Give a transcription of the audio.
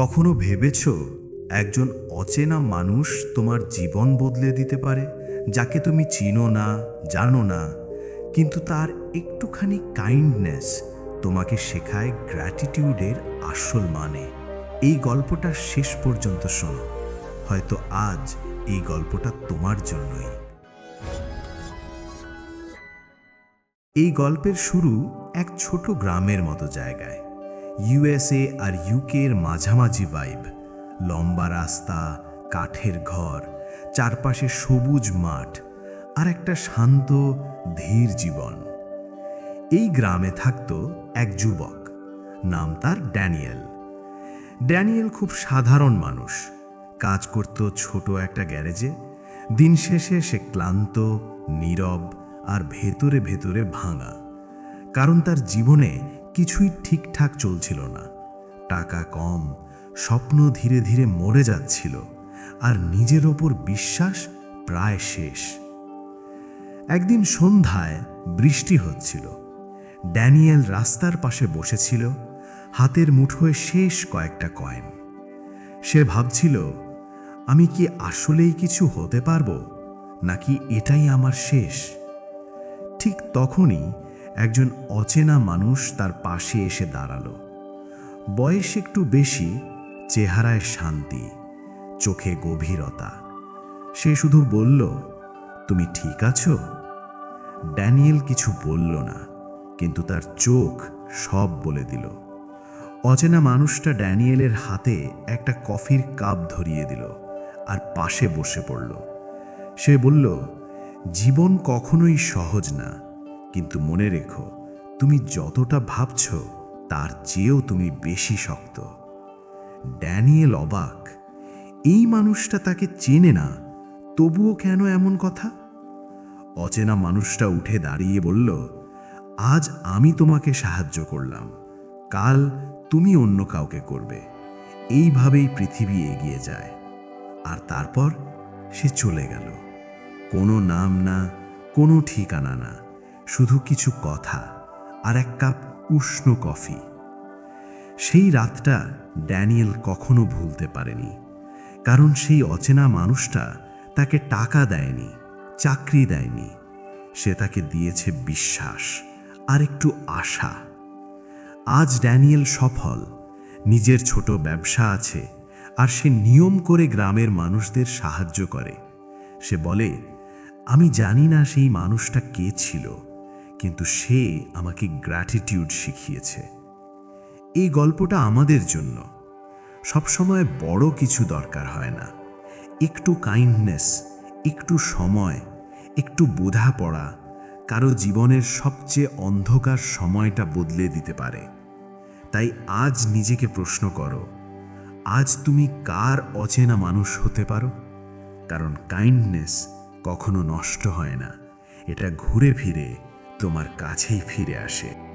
কখনো ভেবেছ একজন অচেনা মানুষ তোমার জীবন বদলে দিতে পারে, যাকে তুমি চিনো না, জানো না, কিন্তু তার একটুখানি কাইন্ডনেস তোমাকে শেখায় গ্র্যাটিটিউডের আসল মানে? এই গল্পটা শেষ পর্যন্ত শোনো। হয়তো আজ এই গল্পটা তোমার জন্যই। এই গল্পের শুরু এক ছোট গ্রামের মতো জায়গায়। ইউএসএ আর ইউকের মাঝামাঝি ভাইব লম্বা রাস্তা, কাঠের ঘর, চারপাশে সবুজ মাঠ আর একটা শান্ত, ধীর জীবন। এই গ্রামে থাকত এক যুবক, নাম তার ড্যানিয়েল। ড্যানিয়েল খুব সাধারণ মানুষ। কাজ করত ছোট একটা গ্যারেজে। দিন শেষে সে ক্লান্ত, নীরব আর ভেতরে ভেতরে ভাঙা। কারণ তার জীবনে কিছুই ঠিকঠাক চলছিল না। টাকা কম, স্বপ্ন ধীরে ধীরে মরে যাচ্ছিল, আর নিজের ওপর বিশ্বাস প্রায় শেষ। একদিন সন্ধ্যায় বৃষ্টি হচ্ছিল। ড্যানিয়েল রাস্তার পাশে বসেছিল, হাতের মুঠোয় শেষ কয়েকটা কয়েন। সে ভাবছিল, আমি কি আসলেই কিছু হতে পারব? নাকি এটাই আমার শেষ? ঠিক তখনই একজন অচেনা মানুষ তার পাশে এসে দাঁড়াল। বয়স একটু বেশি, চেহারায় শান্তি, চোখে গভীরতা। সে শুধু বলল, তুমি ঠিক আছো? ড্যানিয়েল কিছু বলল না, কিন্তু তার চোখ সব বলে দিল। অচেনা মানুষটা ড্যানিয়েলের হাতে একটা কফির কাপ ধরিয়ে দিল আর পাশে বসে পড়ল। সে বলল, জীবন কখনোই সহজ না। কিন্তু মনে রেখো, তুমি যতটা ভাবছ, তার চেয়েও তুমি বেশি শক্ত। ড্যানিয়েল অবাক, এই মানুষটা তাকে চেনে না, তবুও কেন এমন কথা? অচেনা মানুষটা উঠে দাঁড়িয়ে বলল, আজ আমি তোমাকে সাহায্য করলাম, কাল তুমি অন্য কাউকে করবে, এইভাবেই পৃথিবী এগিয়ে যায়। আর তারপর সে চলে গেল। কোনো নাম না, কোনো ঠিকানা না। শুধু কিছু কথা আর এক কাপ উষ্ণ কফি। সেই রাতটা ড্যানিয়েল কখনো ভুলতে পারেনি, কারণ সেই অচেনা মানুষটা তাকে টাকা দেয়নি, চাকরি দেয়নি। সে তাকে দিয়েছে বিশ্বাস আর একটু আশা। আজ ড্যানিয়েল সফল, নিজের ছোট ব্যবসা আছে আর সে নিয়ম করে গ্রামের মানুষদের সাহায্য করে। সে বলে, আমি জানি না সেই মানুষটা কে ছিল কিন্তু সে আমাকে গ্র্যাটিটিউড শিখিয়েছে। এই গল্পটা আমাদের জন্য। সবসময় বড় কিছু দরকার হয় না। একটু কাইন্ডনেস একটু সময়, একটু বোঝাপড়া কারও জীবনের সবচেয়ে অন্ধকার সময়টা বদলে দিতে পারে। তাই আজ নিজেকে প্রশ্ন করো, আজ তুমি কার অচেনা মানুষ হতে পারো? কারণ কাইন্ডনেস কখনো নষ্ট হয় না। এটা ঘুরে ফিরে তোমার কাছেই ফিরে আসে।